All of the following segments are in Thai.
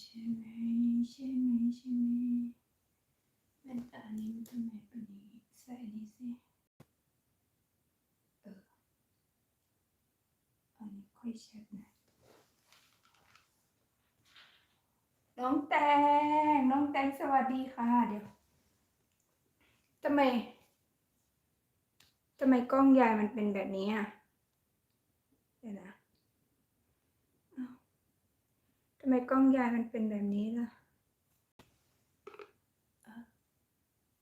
ใช่ไหมใช่ไหมใช่ไหมแว่นตานี้มันทำไมเป็นอย่างนี้ใส่นี่สิเอออันนี้ค่อยชัดนะน้องแตงน้องแตงสวัสดีค่ะ เดี๋ยวทำไมทำไมกล้องยายมันเป็นแบบนี้อะเดี๋ยวนะ ทำไมกล้องยายมันเป็นแบบนี้ล่ะ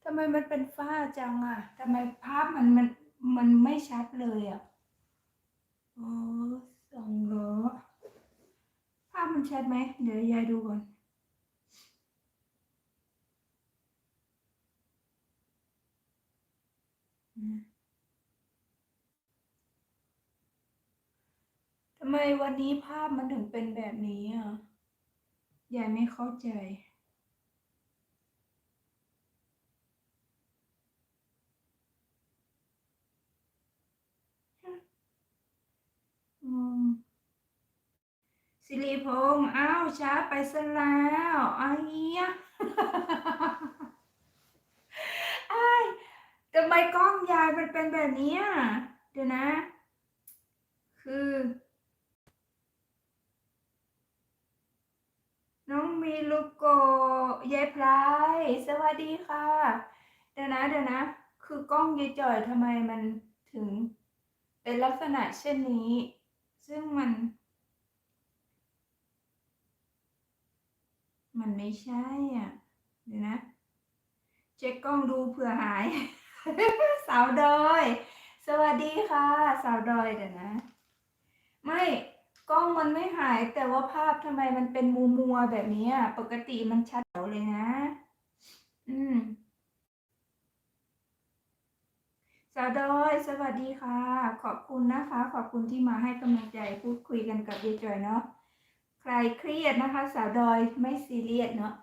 ทำไมมันเป็นฝ้าจังอะทำไมภาพมันมันมันไม่ชัดเลยอะโอ้สองล้อภาพมันชัดไหม เดี๋ยวยายดูก่อนทำไมวันนี้ภาพมันถึงเป็นแบบนี้อะ ยายไม่เข้าใจ สิริพงษ์อ้าวช้าไปซะแล้วอ้ายเหี้ยอ้ทำไมกล้องยายมันเป็นแบบนี้เดี๋ยวนะ คือ น้อง มีลูกโกยายพลายสวัสดีค่ะ เดี๋ยวนะเดี๋ยวนะ คือกล้องยายจ่อยทำไมมันถึง เป็นลักษณะเช่นนี้ ซึ่งมัน มันไม่ใช่อะ เดี๋ยวนะ เช็คกล้องดูเผื่อหาย สาวดอย สวัสดีค่ะ สาวดอยเดี๋ยวนะ ไม่ กล้องมันไม่หายแต่ว่าภาพทำไมมันเป็นมัวมัวแบบนี้อะปกติมันชัดแจ๋วเลยนะ อืมสาวดอยสวัสดีค่ะ ขอบคุณนะคะ ขอบคุณที่มาให้กำลังใจพูดคุยกันกับยายจอยเนาะใครเครียดนะคะ สาวดอยไม่ซีเรียสเนาะ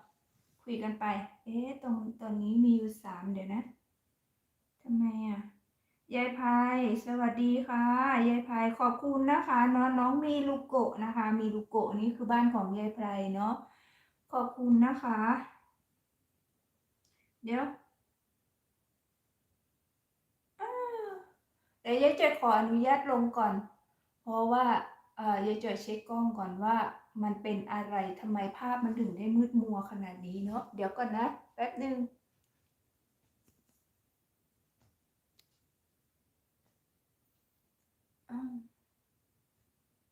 คุยกันไป เอ๊ะตรงตอนนี้มีอยู่สามเดี๋ยวนะทำไมอะ ยายพายสวัสดีค่ะ ยายพายขอบคุณนะคะเนาะน้องมีลูกโกะนะคะ มีลูกโกะนี่คือบ้านของยายพายเนาะขอบคุณนะคะ เดี๋ยวอ้าวเดี๋ยวยายจอยขออนุญาตลงก่อน เพราะว่าเอ่อยายจอยเช็คกล้องก่อนว่า มันเป็นอะไรทำไมภาพมันถึงได้มืดมัวขนาดนี้เนาะเดี๋ยวก่อนนะแป๊บหนึ่ง